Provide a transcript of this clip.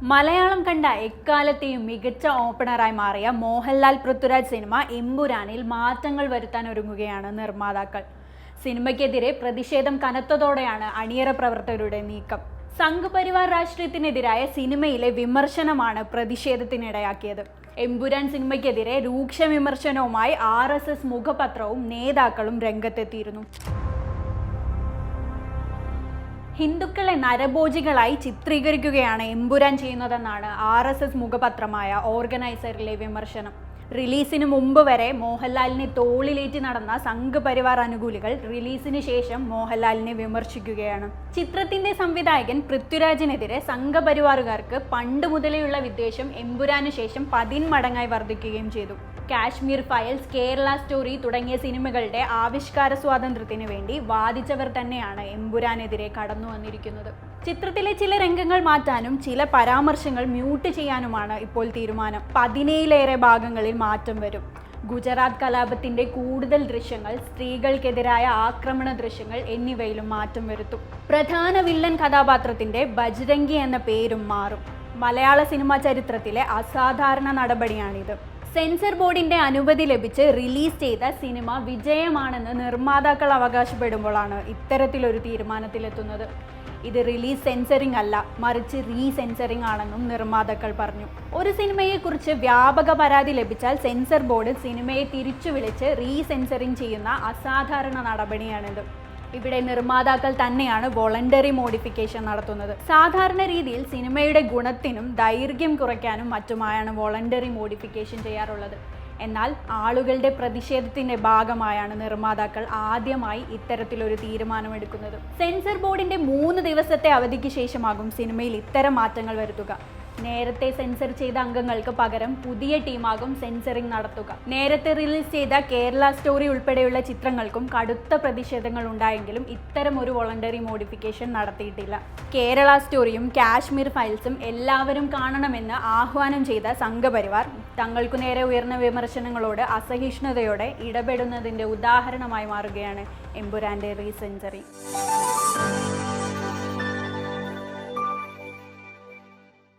മലയാളം കണ്ട എക്കാലത്തെയും മികച്ച ഓപ്പണറായി മാറിയ മോഹൻലാൽ പൃഥ്വിരാജ് സിനിമ എമ്പുരാനിൽ മാറ്റങ്ങൾ വരുത്താൻ ഒരുങ്ങുകയാണ് നിർമ്മാതാക്കൾ. സിനിമയ്ക്കെതിരെ പ്രതിഷേധം കനത്തതോടെയാണ് അണിയറ പ്രവർത്തകരുടെ നീക്കം. സംഘപരിവാർ രാഷ്ട്രീയത്തിനെതിരായ സിനിമയിലെ വിമർശനമാണ് പ്രതിഷേധത്തിനിടയാക്കിയത്. എമ്പുരാൻ സിനിമയ്ക്കെതിരെ രൂക്ഷ വിമർശനവുമായി ആർ മുഖപത്രവും നേതാക്കളും രംഗത്തെത്തിയിരുന്നു. ഹിന്ദുക്കളെ നരഭോജികളായി ചിത്രീകരിക്കുകയാണ് എമ്പുരാൻ ചെയ്യുന്നതെന്നാണ് ആർ എസ് എസ് മുഖപത്രമായ ഓർഗനൈസറിലെ വിമർശനം. റിലീസിന് മുമ്പ് വരെ മോഹൻലാലിനെ തോളിലേറ്റി നടന്ന സംഘപരിവാർ അനുകൂലികൾ റിലീസിന് ശേഷം മോഹൻലാലിനെ വിമർശിക്കുകയാണ്. ചിത്രത്തിന്റെ സംവിധായകൻ പൃഥ്വിരാജിനെതിരെ സംഘപരിവാറുകാർക്ക് പണ്ട് മുതലെയുള്ള വിദ്വേഷം എമ്പുരാന് ശേഷം പതിന്മടങ്ങായി വർദ്ധിക്കുകയും ചെയ്തു. കാശ്മീർ ഫയൽസ് കേരള സ്റ്റോറി തുടങ്ങിയ സിനിമകളുടെ ആവിഷ്കാര സ്വാതന്ത്ര്യത്തിന് വേണ്ടി വാദിച്ചവർ തന്നെയാണ് എമ്പുരാനെതിരെ കടന്നു വന്നിരിക്കുന്നത്. ചിത്രത്തിലെ ചില രംഗങ്ങൾ മാറ്റാനും ചില പരാമർശങ്ങൾ മ്യൂട്ട് ചെയ്യാനുമാണ് ഇപ്പോൾ തീരുമാനം. പതിനേഴിലേറെ ഭാഗങ്ങളിൽ മാറ്റം വരും. ഗുജറാത്ത് കലാപത്തിന്റെ കൂടുതൽ ദൃശ്യങ്ങൾ സ്ത്രീകൾക്കെതിരായ ആക്രമണ ദൃശ്യങ്ങൾ എന്നിവയിലും മാറ്റം വരുത്തും. പ്രധാന വില്ലൻ കഥാപാത്രത്തിന്റെ ബജ്രംഗി എന്ന പേരും മാറും. മലയാള സിനിമാ ചരിത്രത്തിലെ അസാധാരണ നടപടിയാണിത്. സെൻസർ ബോർഡിന്റെ അനുമതി ലഭിച്ച് റിലീസ് ചെയ്ത സിനിമ വിജയമാണെന്ന് നിർമ്മാതാക്കൾ അവകാശപ്പെടുമ്പോഴാണ് ഇത്തരത്തിലൊരു തീരുമാനത്തിലെത്തുന്നത്. ഇത് റിലീസ് സെൻസറിംഗ് അല്ല മറിച്ച് റീ സെൻസറിംഗ് ആണെന്നും നിർമ്മാതാക്കൾ പറഞ്ഞു. ഒരു സിനിമയെക്കുറിച്ച് വ്യാപക പരാതി ലഭിച്ചാൽ സെൻസർ ബോർഡ് സിനിമയെ തിരിച്ചു വിളിച്ച് റീ സെൻസറിംഗ് ചെയ്യുന്ന അസാധാരണ നടപടിയാണിത്. ഇവിടെ നിർമ്മാതാക്കൾ തന്നെയാണ് വോളണ്ടറി മോഡിഫിക്കേഷൻ നടത്തുന്നത്. സാധാരണ രീതിയിൽ സിനിമയുടെ ഗുണത്തിനും ദൈർഘ്യം കുറയ്ക്കാനും മറ്റുമായാണ് വോളണ്ടറി മോഡിഫിക്കേഷൻ ചെയ്യാറുള്ളത്. എന്നാൽ ആളുകളുടെ പ്രതിഷേധത്തിന്റെ ഭാഗമായാണ് നിർമ്മാതാക്കൾ ആദ്യമായി ഇത്തരത്തിലൊരു തീരുമാനമെടുക്കുന്നത്. സെൻസർ ബോർഡിന്റെ മൂന്ന് ദിവസത്തെ അവധിക്ക് ശേഷമാകും സിനിമയിൽ ഇത്തരം മാറ്റങ്ങൾ വരുത്തുക. നേരത്തെ സെൻസർ ചെയ്ത അംഗങ്ങൾക്ക് പകരം പുതിയ ടീമാകും സെൻസറിംഗ് നടത്തുക. നേരത്തെ റിലീസ് ചെയ്ത കേരള സ്റ്റോറി ഉൾപ്പെടെയുള്ള ചിത്രങ്ങൾക്കും കടുത്ത പ്രതിഷേധങ്ങൾ ഉണ്ടായെങ്കിലും ഇത്തരം ഒരു വോളണ്ടറി മോഡിഫിക്കേഷൻ നടത്തിയിട്ടില്ല. കേരള സ്റ്റോറിയും കാശ്മീർ ഫയൽസും എല്ലാവരും കാണണമെന്ന് ആഹ്വാനം ചെയ്ത സംഘപരിവാർ തങ്ങൾക്കു നേരെ ഉയർന്ന വിമർശനങ്ങളോട് അസഹിഷ്ണുതയോടെ ഇടപെടുന്നതിന്റെ ഉദാഹരണമായി മാറുകയാണ് എമ്പുരാന്റെ റീസെഞ്ചറി